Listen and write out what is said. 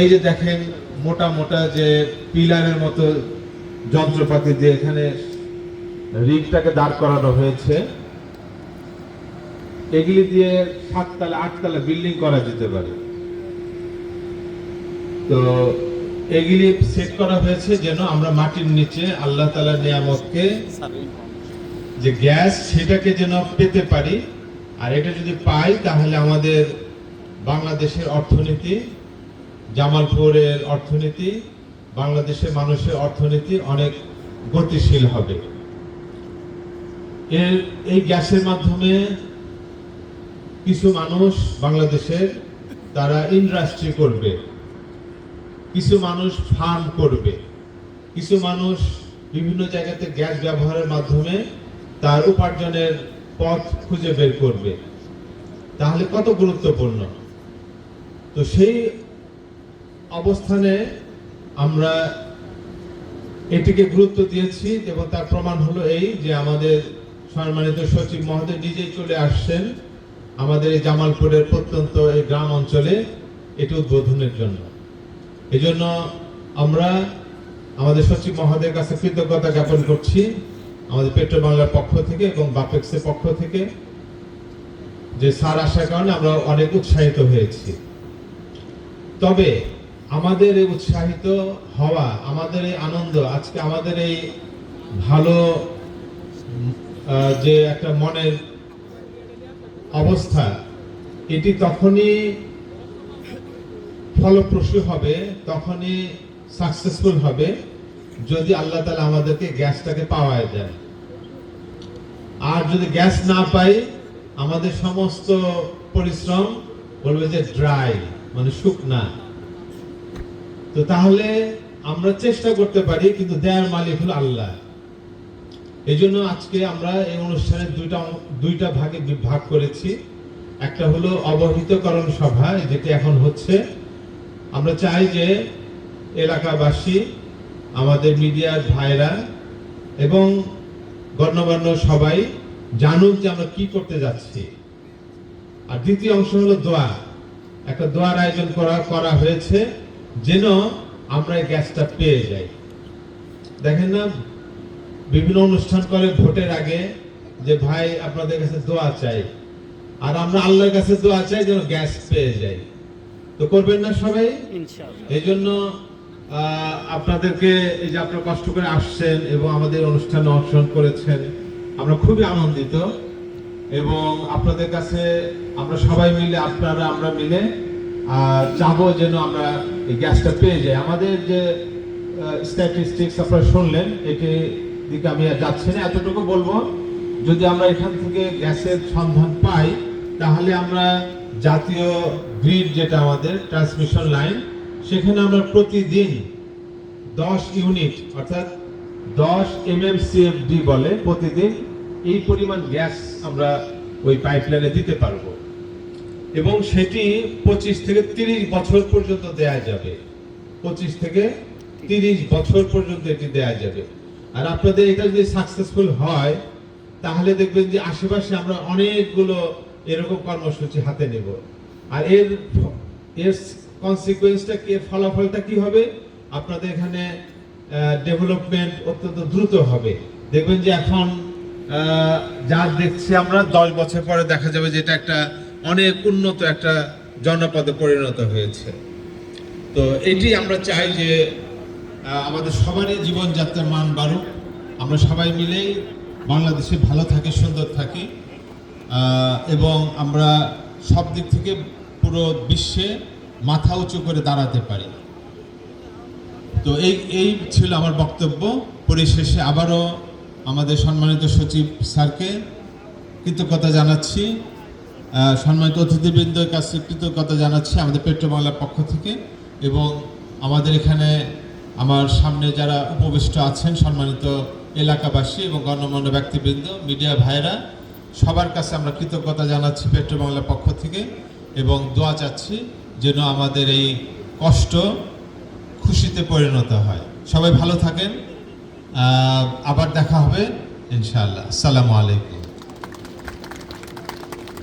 এই যে দেখেন মোটা মোটা যে পিলারের মতো যন্ত্রপাতি দিয়ে এখানে রিগটাকে দাঁড় করানো হয়েছে, এগুলি দিয়ে সাততলা, আটতলা বিল্ডিং করা যেতে পারে। তো এগুলি সেট করা হয়েছে যেন আমরা মাটির নিচে আল্লাহ তালা নিয়ামতকে যে গ্যাস সেটাকে যেন পেতে পারি। আর এটা যদি পাই তাহলে আমাদের বাংলাদেশের অর্থনীতি জামালপুরের অর্থনীতি, বাংলাদেশের মানুষের অর্থনীতি অনেক গতিশীল হবে। এর, এই গ্যাসের মাধ্যমে কিছু মানুষ বাংলাদেশের, তারা ইন্ডাস্ট্রি করবে। কিছু মানুষ ফার্ম করবে। কিছু মানুষ বিভিন্ন জায়গাতে গ্যাস ব্যবহারের মাধ্যমে তার উপার্জনের পথ খুঁজে বের করবে। তাহলে কত গুরুত্বপূর্ণ? তো সেই অবস্থানে আমরা এটিকে গুরুত্ব দিয়েছি এবং তার প্রমাণ হলো এই যে আমাদের সম্মানিত সচিব মহোদয় নিজেই চলে আসছেন আমাদের এই জামালপুরের প্রত্যন্ত এই গ্রাম অঞ্চলে এটি উদ্বোধনের জন্য। এজন্য আমরা আমাদের সচিব মহোদয়ের কাছে কৃতজ্ঞতা জ্ঞাপন করছি আমাদের পেট্রো বাংলার পক্ষ থেকে এবং বাপেক্সের পক্ষ থেকে যে সার আসার কারণে আমরা অনেক উৎসাহিত হয়েছি। তবে আমাদের উৎসাহিত হওয়া, আমাদের এই আনন্দ, আজকে আমাদের এই ভালো যে একটা মনের অবস্থা, এটি তখনই ফলপ্রসূ হবে, তখনই সাকসেসফুল হবে, যদি আল্লাহ তালা আমাদেরকে গ্যাসটাকে পাওয়া যায় আর যদি গ্যাস না পাই, আমাদের সমস্ত পরিশ্রম বলবে যে ড্রাই মানে শুকনা। তো তাহলে আমরা চেষ্টা করতে পারি, কিন্তু দেয়ার মালিক হলো আল্লাহ। এই জন্য আজকে আমরা এই অনুষ্ঠানের দুইটা দুইটা ভাগে ভাগ করেছি। একটা হলো অবহিতকরণ সভা, যেটি এখন হচ্ছে। আমরা চাই যে এলাকাবাসী, আমাদের মিডিয়ার ভাইরা এবং গণ্যমান্য সবাই জানুক যে আমরা কি করতে যাচ্ছি। আর দ্বিতীয় অংশ হলো দোয়া। একটা দোয়ার আয়োজন করা করা হয়েছে। যেন আমরা এই গ্যাসটা পেয়ে যাই। দেখেন না বিভিন্ন অনুষ্ঠান করে ভোটের আগে যে ভাই আপনাদের কাছে দোয়া চাই আর আমরা আল্লাহর কাছে দোয়া চাই যেন গ্যাস পেয়ে যাই। তো করবেন না সবাই? এই জন্য আপনাদেরকে এই যে আপনারা কষ্ট করে আসছেন এবং আমাদের অনুষ্ঠানে অংশগ্রহণ করেছেন আমরা খুবই আনন্দিত এবং আপনাদের কাছে আমরা সবাই মিলে আপনারা আমরা মিলে আহ, চাবো যেন আমরা এই গ্যাসটা পেয়ে যাই আমাদের যে স্ট্যাটিস্টিক্স আপনারা শুনলেন এটি দিকে আমি আর যাচ্ছি না। এতটুকু বলব, যদি আমরা এখান থেকে গ্যাসের সন্ধান পাই, তাহলে আমরা জাতীয় গ্রিড যেটা আমাদের ট্রান্সমিশন লাইন সেখানে আমরা প্রতিদিন দশ ইউনিট অর্থাৎ দশ এমএমসিএফডি বলে প্রতিদিন এই পরিমাণ গ্যাস আমরা ওই পাইপলাইনে দিতে পারব। এবং সেটি পঁচিশ থেকে তিরিশ বছর পর্যন্ত দেয়া যাবে। পঁচিশ থেকে তিরিশ বছর পর্যন্ত এটি দেয়া যাবে। আর আপনাদের এটা যদি সাকসেসফুল হয়, তাহলে দেখবেন যে আশেপাশে আমরা অনেকগুলো এরকম কর্মসূচি হাতে নেব। আর এর এর কনসিকুয়েন্সটা কি, এর ফলাফলটা কি হবে? আপনাদের এখানে ডেভেলপমেন্ট অত্যন্ত দ্রুত হবে। দেখবেন যে এখন যা দেখছি আমরা, দশ বছর পরে দেখা যাবে যে এটা একটা অনেক উন্নত একটা জনপদে পরিণত হয়েছে। তো এটি আমরা চাই যে আমাদের সবারই জীবনযাত্রার মান বাড়ুক। আমরা সবাই মিলেই বাংলাদেশে ভালো থাকি, সুন্দর থাকি এবং আমরা সব দিক থেকে পুরো বিশ্বে মাথা উঁচু করে দাঁড়াতে পারি। তো এই এই ছিল আমার বক্তব্য। পরিশেষে আবারও আমাদের সম্মানিত সচিব স্যারকে কৃতজ্ঞতা জানাচ্ছি। সম্মানিত অতিথিবৃন্দের কাছে কৃতজ্ঞতা জানাচ্ছি আমাদের পেট্রো বাংলার পক্ষ থেকে এবং আমাদের এখানে আমার সামনে যারা উপবিষ্ট আছেন সম্মানিত এলাকাবাসী এবং গণ্যমান্য ব্যক্তিবৃন্দ, মিডিয়া ভাইরা সবার কাছে আমরা কৃতজ্ঞতা জানাচ্ছি পেট্রো বাংলার পক্ষ থেকে এবং দোয়া চাচ্ছি যেন আমাদের এই কষ্ট খুশিতে পরিণত হয়। সবাই ভালো থাকেন। আবার দেখা হবে, ইনশাআল্লাহ। আসসালামু আলাইকুম।